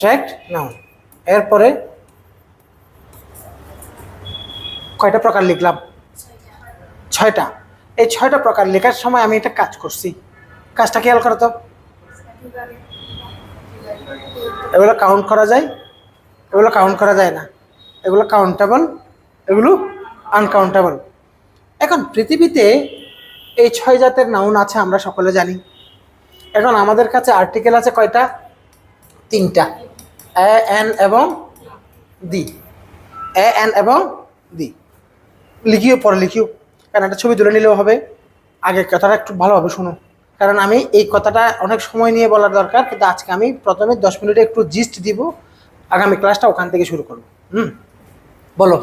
Abstract noun এরপরে কয়টা প্রকার লিখলাম? ছয়টা। এই ছয়টা প্রকার লেখার সময় আমি একটা কাজ করছি। কাজটা খেয়াল করো তো। এগুলো কাউন্ট করা যায়, এগুলো কাউন্ট করা যায় না। এগুলো কাউন্টেবল এগুলো আনকাউন্টেবল এখন পৃথিবীতে এই ছয় জাতের নাউন আছে, আমরা সকলে জানি। এখন আমাদের কাছে আর্টিকেল আছে কয়টা? তিনটা। এ এন এবং দি এ এন এবং দি লিখিও, পরে লিখিও। কারণ একটা ছবি তুলে নিলেও হবে। আগে কথাটা একটু ভালোভাবে শুনো। কারণ আমি এই কথাটা অনেক সময় নিয়ে বলার দরকার, কিন্তু আজকে আমি প্রথমে দশ মিনিটে একটু জিস্ট দিব। আগামী ক্লাসটা ওখান থেকে শুরু করব। হুম? বলো।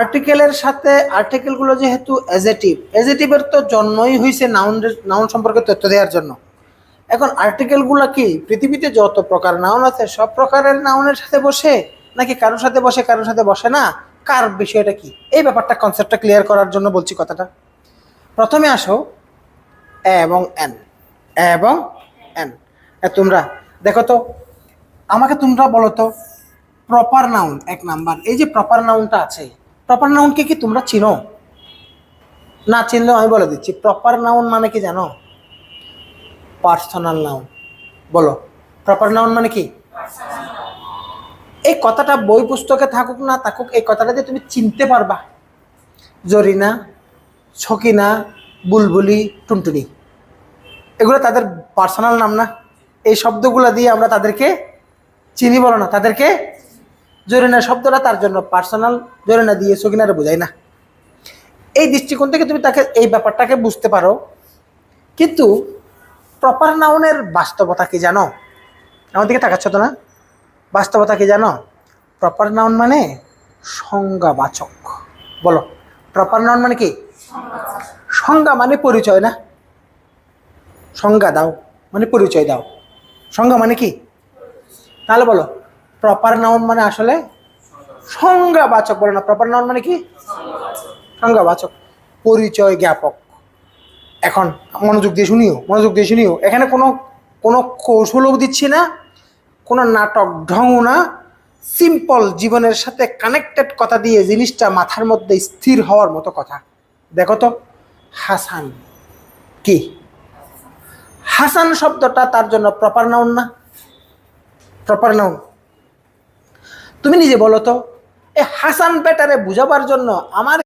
আর্টিকেলের সাথে আর্টিকেলগুলো যেহেতু এজেটিভ এজেটিভের তো জন্মই হয়েছে নাউন নাউন সম্পর্কে তথ্য দেওয়ার জন্য। এখন আর্টিকেলগুলো কি পৃথিবীতে যত প্রকার নাউন আছে, সব প্রকারের নাউনের সাথে বসে? নাকি কারোর সাথে বসে, কারোর সাথে বসে না? কার বিষয়টা কি? এই ব্যাপারটা কনসেপ্টটা ক্লিয়ার করার জন্য বলছি কথাটা। প্রথমে আসো, এ এবং এন। এ এবং এন। তোমরা, দেখো তো, আমাকে তোমরা বলো তো প্রপার নাউন এক নাম্বার। এই যে প্রপার নাউনটা আছে প্রপার নাউনকে কি তোমরা চিনো? না চিনলেও আমি বলে দিচ্ছি প্রপার নাউন মানে কি জানো? Personal noun. বলো প্রপার নাউন মানে কি? এই কথাটা বই পুস্তকে থাকুক না থাকুক, এই কথাটা দিয়ে তুমি চিনতে পারবা। জরিনা ছকিনা বুলবুলি, টুনটুনি, এগুলো তাদের পার্সোনাল নাম না। এই শব্দগুলো দিয়ে আমরা তাদেরকে চিনি বলো না, তাদেরকে জরিনা শব্দটা তার জন্য পার্সোনাল, জরিনা দিয়ে ছকিনারে বোঝাই না। এই দৃষ্টিকোণ থেকে তুমি তাকে, এই ব্যাপারটাকে বুঝতে পারো। কিন্তু প্রপার নাউনের বাস্তবতা কি জানো? আমার দিকে তাকাচ্ছ তো না? বাস্তবতা কি জানো? প্রপার নাউন মানে সংজ্ঞাবাচক। বলো প্রপার নাউন মানে কি? সংজ্ঞা মানে পরিচয় না? সংজ্ঞা দাও মানে পরিচয় দাও। সংজ্ঞা মানে কি? তাহলে বলো প্রপার নাউন মানে আসলে সংজ্ঞাবাচক। বলো না প্রপার নাউন মানে কি? সংজ্ঞাবাচক। পরিচয় জ্ঞাপক। এখন মনোযোগ দিয়ে শুনিও, মনোযোগ দিয়ে শুনিও। এখানে কোনো কোনো কৌশলও দিচ্ছি না, কোনো নাটক ঢং না। সিম্পল জীবনের সাথে কানেক্টেড কথা দিয়ে জিনিসটা মাথার মধ্যে স্থির হওয়ার মতো কথা। দেখো তো, হাসান কি? হাসান শব্দটা তার জন্য প্রপার নাউন না? প্রপার নাউন তুমি নিজে বলো তো, এ হাসান বেটারে বুঝাবার জন্য আমার